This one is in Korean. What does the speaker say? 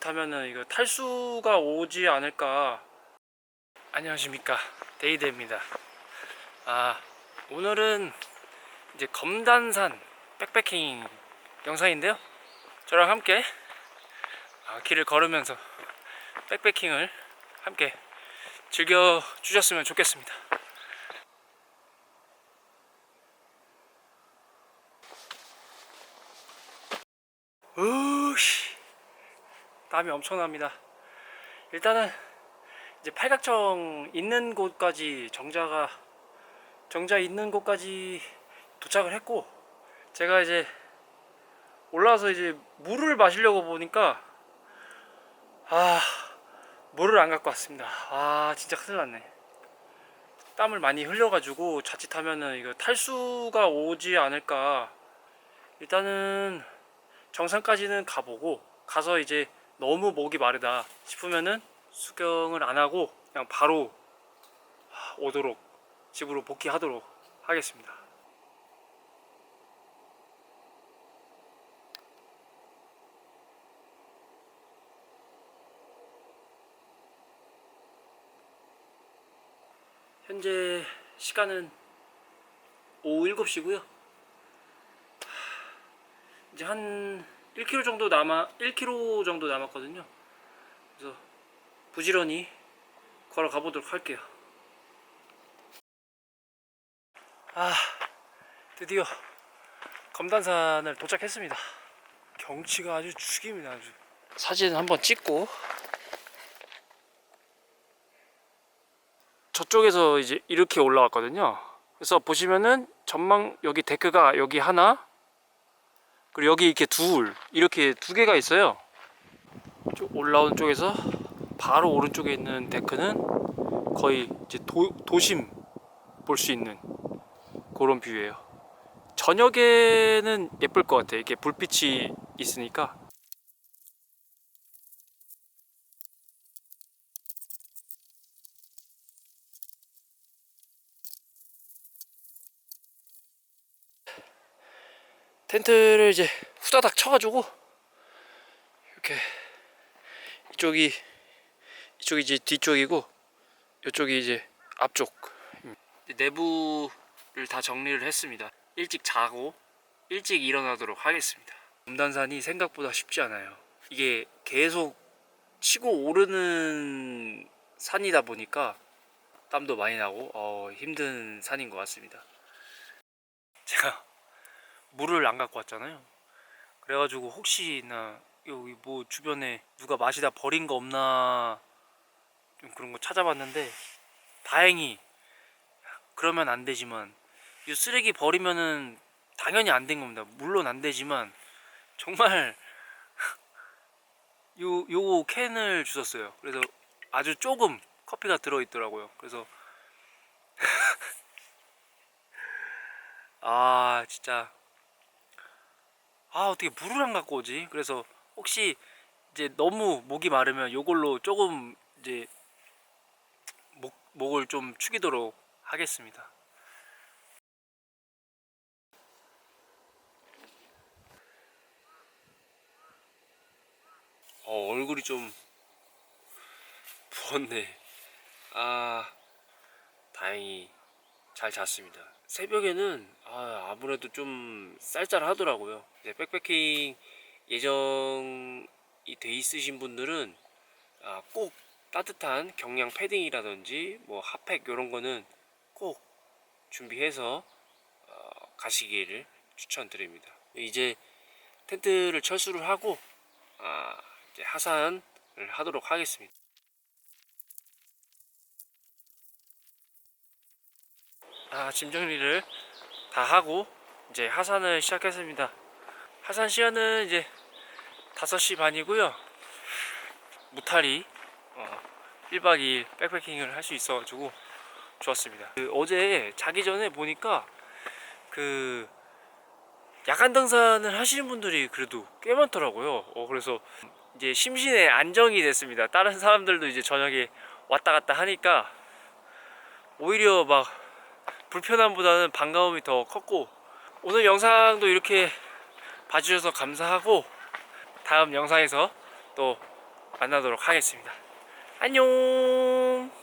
자칫하면은 이거 탈수가 오지 않을까. 안녕하십니까 데이데입니다. 아 오늘은 이제 검단산 백패킹 영상인데요. 저랑 함께 아, 길을 걸으면서 백패킹을 함께 즐겨 주셨으면 좋겠습니다. 으씨 땀이 엄청납니다. 일단은 이제 팔각정 있는 곳까지 정자가 정자 있는 곳까지 도착을 했고 제가 이제 올라와서 이제 물을 마시려고 보니까 아 물을 안 갖고 왔습니다. 아 진짜 큰일 났네. 땀을 많이 흘려가지고 자칫하면은 이거 탈수가 오지 않을까. 일단은 정상까지는 가보고 가서 이제 너무 목이 마르다 싶으면은 수경을 안 하고 그냥 바로 오도록 집으로 복귀하도록 하겠습니다. 현재 시간은 오후 7시고요. 이제 한 1km 정도 남아 1km 정도 남았거든요. 그래서 부지런히 걸어가 보도록 할게요. 아, 드디어 검단산을 도착했습니다. 경치가 아주 죽입니다. 아주. 사진 한번 찍고 저쪽에서 이제 이렇게 올라왔거든요. 그래서 보시면은 전망 여기 데크가 여기 하나 그리고 여기 이렇게 둘 이렇게 두 개가 있어요. 쭉 올라온 쪽에서 바로 오른쪽에 있는 데크는 거의 이제 도, 도심 볼 수 있는 그런 뷰예요. 저녁에는 예쁠 것 같아요. 이게 불빛이 있으니까. 텐트를 이제 후다닥 쳐가지고 이렇게 이쪽이 이쪽이 이제 뒤쪽이고 이쪽이 이제 앞쪽 내부를 다 정리를 했습니다. 일찍 자고 일찍 일어나도록 하겠습니다. 금단산이 생각보다 쉽지 않아요. 이게 계속 치고 오르는 산이다 보니까 땀도 많이 나고 어, 힘든 산인 것 같습니다. 물을 안 갖고 왔잖아요. 그래가지고 혹시나 여기 뭐 주변에 누가 마시다 버린 거 없나 좀 그런 거 찾아봤는데 다행히 그러면 안 되지만 이 쓰레기 버리면은 당연히 안 된 겁니다. 물론 안 되지만 정말 요 요 캔을 주셨어요. 그래서 아주 조금 커피가 들어 있더라고요. 그래서 아 진짜 아 어떻게 물을 안 갖고 오지? 그래서 혹시 이제 너무 목이 마르면 요걸로 조금 이제 목 목을 좀 축이도록 하겠습니다. 어 얼굴이 좀 부었네. 아 다행히 잘 잤습니다. 새벽에는 아, 아무래도 좀 쌀쌀하더라고요. 이제 백패킹 예정이 돼 있으신 분들은 아, 꼭 따뜻한 경량 패딩이라든지 뭐 핫팩 이런 거는 꼭 준비해서 어, 가시기를 추천드립니다. 이제 텐트를 철수를 하고 아, 이제 하산을 하도록 하겠습니다. 아, 짐 정리를 다 하고 이제 하산을 시작했습니다. 하산 시간은 이제 5시 반이고요. 무탈이 어, 1박 2일 백패킹을 할 수 있어가지고 좋았습니다. 그 어제 자기 전에 보니까 그 야간 등산을 하시는 분들이 그래도 꽤 많더라고요. 어, 그래서 이제 심신의 안정이 됐습니다. 다른 사람들도 이제 저녁에 왔다 갔다 하니까 오히려 막 불편함보다는 반가움이 더 컸고 오늘 영상도 이렇게 봐주셔서 감사하고 다음 영상에서 또 만나도록 하겠습니다. 안녕.